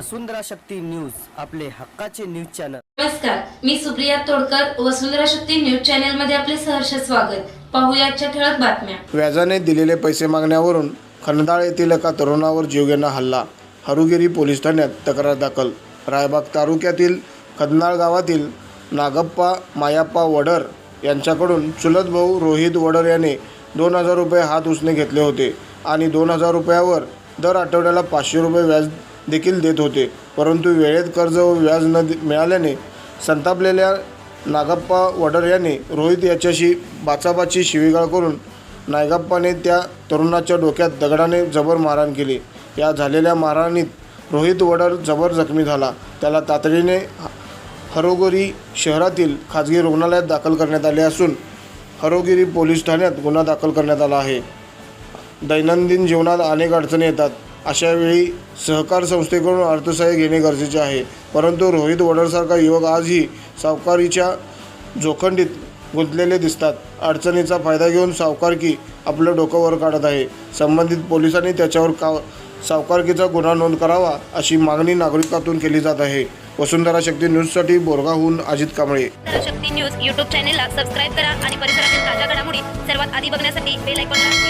वसुंधरा Shakti news आपले हक्काचे news channel. नमस्कार मी सुप्रिया तोडकर वसुंधरा शक्ती न्यूज चॅनलमध्ये आपले सहर्ष स्वागत. पाहूया आजच्या ठळक बातम्या. व्याजाने दिलेले पैसे मागण्यावरून खंडाळ येथील एका तरुणावर जीवघेणा हल्ला. हरुगिरी पोलीस ठाण्यात तक्रार दाखल. रायबाग तालुक्यातील खदनाळ गावातील नागप्पा मायाप्पा वडर यांच्याकडून चुलत भाऊ रोहित वडर याने दोन हजार रुपये हात उसने घेतले होते आणि दोन हजार रुपयावर दर आठवड्याला पाचशे रुपये व्याज देखील देत होते. परंतु वेळेत कर्ज व व्याज न मिळाल्याने संतापलेल्या नागप्पा वडर याने रोहित याच्याशी बाचाबाची शिवीगाळ करून नायगाप्पाने त्या तरुणाच्या डोक्यात दगडाने जबर मारहाण केली. या झालेल्या मारहाणीत रोहित वडर जबर जखमी झाला. त्याला तातडीने हरोगिरी हरोगोरी शहरातील खाजगी रुग्णालयात दाखल करण्यात आले असून हरोगिरी पोलीस ठाण्यात गुन्हा दाखल करण्यात आला आहे. दैनंदिन जीवनात अनेक अडचणी येतात. अशावेळी सहकार संस्थेकडून अर्थसहाय्य घेणे गरजेचे आहे. परंतु रोहित वडरसारखा युवक आजही सावकारीच्या जोखंडीत गुंतलेले दिसतात. अडचणीचा फायदा घेऊन सावकारकी आपलं डोकं वर काढत आहे. संबंधित पोलिसांनी त्याच्यावर का सावकारकीचा गुन्हा नोंद करावा अशी मागणी नागरिकातून केली जात आहे. वसुंधरा शक्ती न्यूजसाठी बोरगाहून अजित कांबळे. शक्ती न्यूज यूट्यूब चॅनेलला सबस्क्राईब करा आणि परिसरातील ताज्या घडामोडी सर्वात आधी बघण्यासाठी बेल आयकॉनला